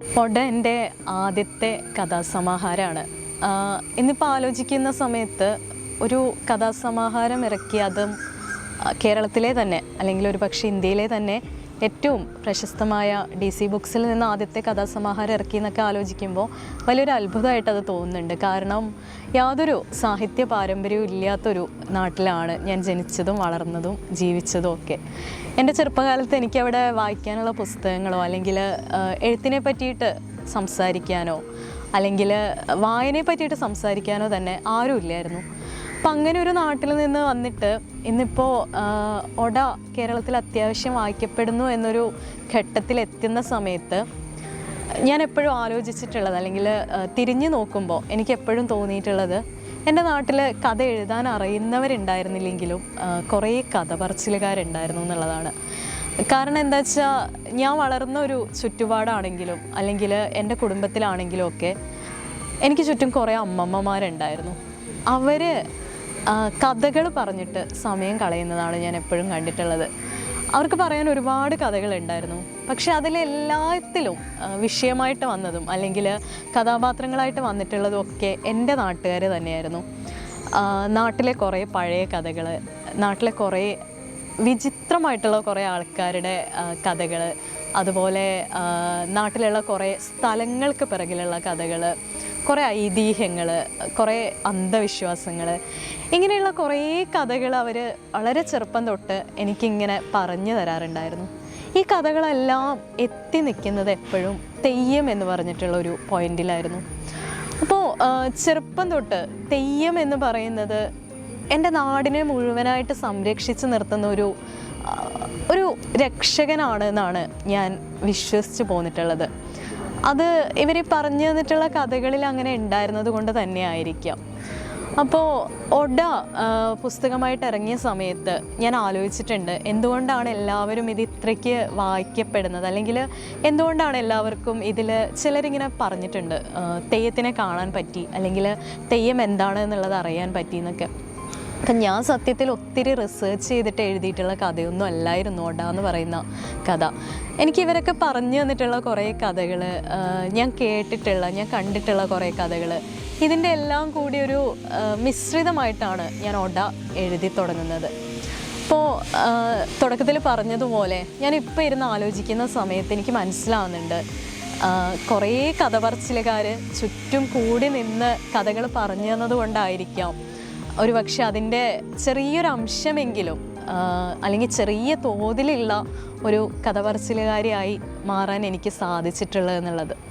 ഒട എന്റെ ആദ്യത്തെ കഥാസമാഹാരമാണ്. ഇന്നിപ്പോൾ ആലോചിക്കുന്ന സമയത്ത് ഒരു കഥാസമാഹാരം ഇറക്കി അതും കേരളത്തിലെ തന്നെ അല്ലെങ്കിൽ ഒരു പക്ഷേ ഇന്ത്യയിലെ തന്നെ ഏറ്റവും പ്രശസ്തമായ ഡി സി ബുക്സിൽ നിന്ന് ആദ്യത്തെ കഥാസമാഹാരം ഇറക്കി എന്നൊക്കെ ആലോചിക്കുമ്പോൾ വലിയൊരു അത്ഭുതമായിട്ട് അത് തോന്നുന്നുണ്ട്. കാരണം യാതൊരു സാഹിത്യ പാരമ്പര്യവും ഇല്ലാത്തൊരു നാട്ടിലാണ് ഞാൻ ജനിച്ചതും വളർന്നതും ജീവിച്ചതും ഒക്കെ. എന്റെ ചെറുപ്പകാലത്ത് എനിക്കവിടെ വായിക്കാനുള്ള പുസ്തകങ്ങളോ അല്ലെങ്കിൽ എഴുത്തിനെ പറ്റിയിട്ട് സംസാരിക്കാനോ അല്ലെങ്കിൽ വായനയെ പറ്റിയിട്ട് സംസാരിക്കാനോ തന്നെ ആരും ഇല്ലായിരുന്നു അപ്പം അങ്ങനെ ഒരു നാട്ടിൽ നിന്ന് വന്നിട്ട് ഇന്നിപ്പോൾ ഒട കേരളത്തിൽ അത്യാവശ്യം വായിക്കപ്പെടുന്നു എന്നൊരു ഘട്ടത്തിൽ എത്തുന്ന സമയത്ത് ഞാൻ എപ്പോഴും ആലോചിച്ചിട്ടുള്ളത് അല്ലെങ്കിൽ തിരിഞ്ഞു നോക്കുമ്പോൾ എനിക്ക് എപ്പോഴും തോന്നിയിട്ടുള്ളത് എന്റെ നാട്ടിൽ കഥ എഴുതാൻ അറിയുന്നവരുണ്ടായിരുന്നില്ലെങ്കിലും കുറേ കഥ പറച്ചിലുകാരുണ്ടായിരുന്നു എന്നുള്ളതാണ്. കാരണം എന്താ വെച്ചാൽ ഞാൻ വളർന്ന ഒരു ചുറ്റുപാടാണെങ്കിലും അല്ലെങ്കിൽ എന്റെ കുടുംബത്തിലാണെങ്കിലും ഒക്കെ എനിക്ക് ചുറ്റും കുറേ അമ്മമ്മമാരുണ്ടായിരുന്നു. അവർ കഥകൾ പറഞ്ഞിട്ട് സമയം കളയുന്നതാണ് ഞാൻ എപ്പോഴും കണ്ടിട്ടുള്ളത്. അവർക്ക് പറയാൻ ഒരുപാട് കഥകളുണ്ടായിരുന്നു. പക്ഷെ അതിലെല്ലാത്തിലും വിഷയമായിട്ട് വന്നതും അല്ലെങ്കിൽ കഥാപാത്രങ്ങളായിട്ട് വന്നിട്ടുള്ളതും ഒക്കെ എന്റെ നാട്ടുകാർ തന്നെയായിരുന്നു. നാട്ടിലെ കുറേ പഴയ കഥകൾ നാട്ടിലെ കുറേ വിചിത്രമായിട്ടുള്ള കുറേ ആൾക്കാരുടെ കഥകൾ അതുപോലെ നാട്ടിലുള്ള കുറേ സ്ഥലങ്ങൾക്ക് പിറകിലുള്ള കഥകൾ കുറേ ഐതിഹ്യങ്ങൾ കുറേ അന്ധവിശ്വാസങ്ങൾ ഇങ്ങനെയുള്ള കുറേ കഥകൾ അവർ വളരെ ചെറുപ്പം തൊട്ട് എനിക്കിങ്ങനെ പറഞ്ഞു തരാറുണ്ടായിരുന്നു. ഈ കഥകളെല്ലാം എത്തി നിൽക്കുന്നത് എപ്പോഴും തെയ്യം എന്ന് പറഞ്ഞിട്ടുള്ള ഒരു പോയിന്റിലായിരുന്നു. അപ്പോൾ ചെറുപ്പം തൊട്ട് തെയ്യം എന്ന് പറയുന്നത് എന്റെ നാടിനെ മുഴുവനായിട്ട് സംരക്ഷിച്ച് നിർത്തുന്ന ഒരു ഒരു രക്ഷകനാണ് എന്നാണ് ഞാൻ വിശ്വസിച്ച് പോന്നിട്ടുള്ളത്. അത് ഇവർ പറഞ്ഞു തന്നിട്ടുള്ള കഥകളിൽ അങ്ങനെ ഉണ്ടായിരുന്നത് കൊണ്ട് തന്നെ ആയിരിക്കാം അപ്പോൾ ഒഡ പുസ്തകമായിട്ട് ഇറങ്ങിയ സമയത്ത് ഞാൻ ആലോചിച്ചിട്ടുണ്ട് എന്തുകൊണ്ടാണ് എല്ലാവരും ഇത് ഇത്രയ്ക്ക് വായിക്കപ്പെടുന്നത്? അല്ലെങ്കിൽ എന്തുകൊണ്ടാണ് എല്ലാവർക്കും ഇതിൽ ചിലരിങ്ങനെ പറഞ്ഞിട്ടുണ്ട് തെയ്യത്തിനെ കാണാൻ പറ്റി അല്ലെങ്കിൽ തെയ്യം എന്താണ് എന്നുള്ളത് അറിയാൻ പറ്റി എന്നൊക്കെ. അപ്പം ഞാൻ സത്യത്തിൽ ഒത്തിരി റിസർച്ച് ചെയ്തിട്ട് എഴുതിയിട്ടുള്ള കഥയൊന്നും അല്ലായിരുന്നു എന്ന് പറയുന്ന കഥ. എനിക്ക് ഇവരൊക്കെ പറഞ്ഞു തന്നിട്ടുള്ള കുറേ കഥകൾ ഞാൻ കേട്ടിട്ടുള്ള ഞാൻ കണ്ടിട്ടുള്ള കുറേ കഥകൾ ഇതിന്റെ എല്ലാം കൂടി ഒരു മിശ്രിതമായിട്ടാണ് ഞാൻ ഒട എഴുതി തുടങ്ങുന്നത്. അപ്പോൾ തുടക്കത്തിൽ പറഞ്ഞതുപോലെ ഞാൻ ഇപ്പോൾ ഇരുന്ന് ആലോചിക്കുന്ന സമയത്ത് എനിക്ക് മനസ്സിലാവുന്നുണ്ട് കുറേ കഥ പറച്ചിലുകാർ ചുറ്റും കൂടി നിന്ന് കഥകൾ പറഞ്ഞു തന്നത് കൊണ്ടായിരിക്കാം. ഒരു പക്ഷെ അതിന്റെ ചെറിയൊരു അംശമെങ്കിലും അല്ലെങ്കിൽ ചെറിയ തോതിലുള്ള ഒരു കഥ പറച്ചിലുകാരിയായി മാറാൻ എനിക്ക് സാധിച്ചിട്ടുള്ളത് എന്നുള്ളത്.